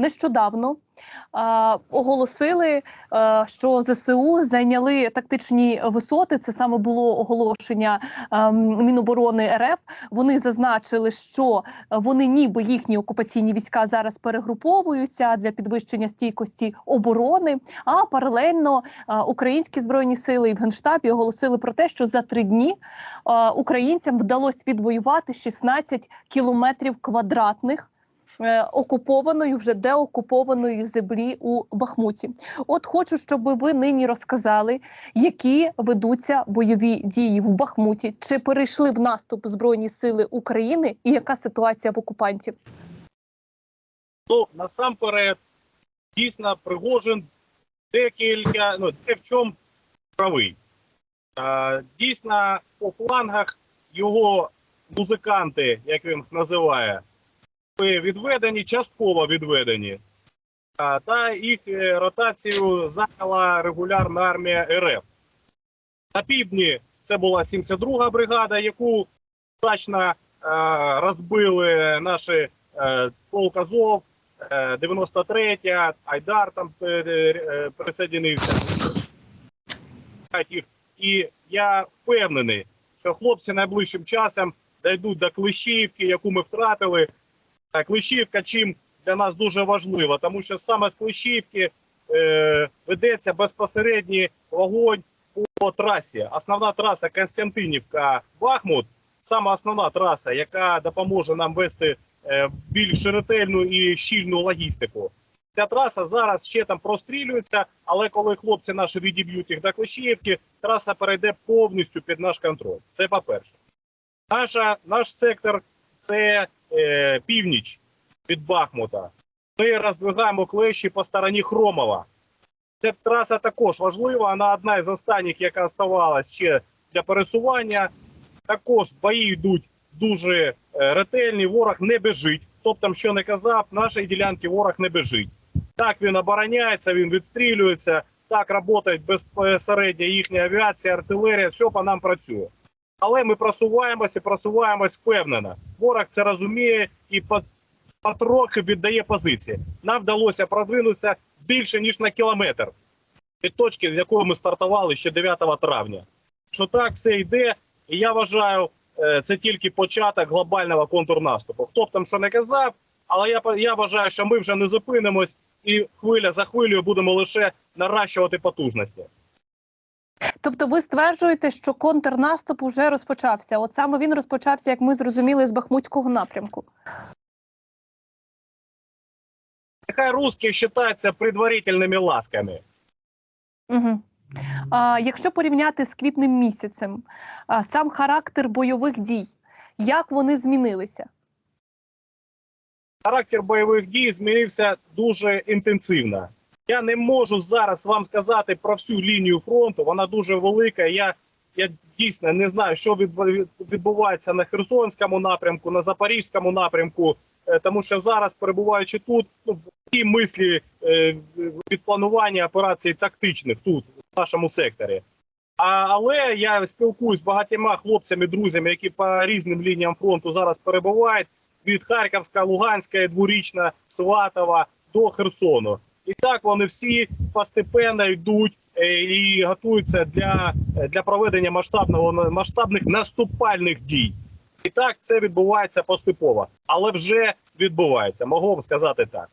Нещодавно а, оголосили, а, що ЗСУ зайняли тактичні висоти. Це саме було оголошення а, Міноборони РФ. Вони зазначили, що вони, ніби їхні окупаційні війська, зараз перегруповуються для підвищення стійкості оборони. А паралельно а, українські збройні сили і в генштабі оголосили про те, що за три дні а, українцям вдалося відвоювати 16 кілометрів квадратних е, окупованої, вже деокупованої землі у Бахмуті. От хочу, щоб ви нині розказали, які ведуться бойові дії в Бахмуті, чи перейшли в наступ Збройні сили України, і яка ситуація в окупантів? Ну, насамперед, дійсно, Пригожин декілька, ну, де в чому правий. Дійсно, по флангах його музиканти, як він їх називає, відведені, частково відведені. Та їх е, ротацію зайняла регулярна армія РФ. На півдні це була 72-га бригада, яку точно е, розбили наші е, полк Азов, е, 93-я, Айдар там присоединився. І я впевнений, що хлопці найближчим часом дійдуть до Клещівки, яку ми втратили. Клещівка чим для нас дуже важлива, тому що саме з Клещівки е, ведеться безпосередній вогонь по трасі. Основна траса Константинівка-Бахмут, саме основна траса, яка допоможе нам вести е, більш ретельну і щільну логістику. Ця траса зараз ще там прострілюється, але коли хлопці наші відіб'ють їх до Клещіївки, траса перейде повністю під наш контроль. Це по-перше. Наша, наш сектор це е, північ від Бахмута. Ми роздвигаємо клещі по стороні Хромова. Ця траса також важлива. Вона одна із останніх, яка ставалась ще для пересування. Також бої йдуть дуже е, ретельні. Ворог не біжить. Там що не казав, нашої ділянки ворог не біжить. Так він обороняється, він відстрілюється. Так працює безпосередньо їхня авіація, артилерія, все по нам працює. Але ми просуваємося, просуваємось впевнено. Ворог це розуміє і потрохи віддає позиції. Нам вдалося продвинутися більше ніж на кілометр від точки, з якої ми стартували ще 9 травня. Що так все йде, і я вважаю, е, це тільки початок глобального контрнаступу. Хто б там що не казав, але я, я вважаю, що ми вже не зупинимось і хвиля за хвилею будемо лише наращувати потужності. Тобто, ви стверджуєте, що контрнаступ уже розпочався? От саме він розпочався, як ми зрозуміли, з Бахмутського напрямку. Нехай русські вважаються предварительними ласками. Угу. А, якщо порівняти з квітнем місяцем, а, сам характер бойових дій, як вони змінилися? характер бойових дій змінився дуже інтенсивно. Я не можу зараз вам сказати про всю лінію фронту. Вона дуже велика. Я, я дійсно не знаю, що відбувається на Херсонському напрямку, на Запорізькому напрямку, е, тому що зараз, перебуваючи тут, ну ті мислі е, від планування операцій тактичних тут, в нашому секторі. А, але я спілкуюсь з багатьма хлопцями, друзями, які по різним лініям фронту зараз перебувають від Харківська, Луганська, Дворічна, Сватова до Херсону. І так вони всі постепенно йдуть е, і готуються для, для проведення масштабного масштабних наступальних дій. І так це відбувається поступово, але вже відбувається. Могу вам сказати так.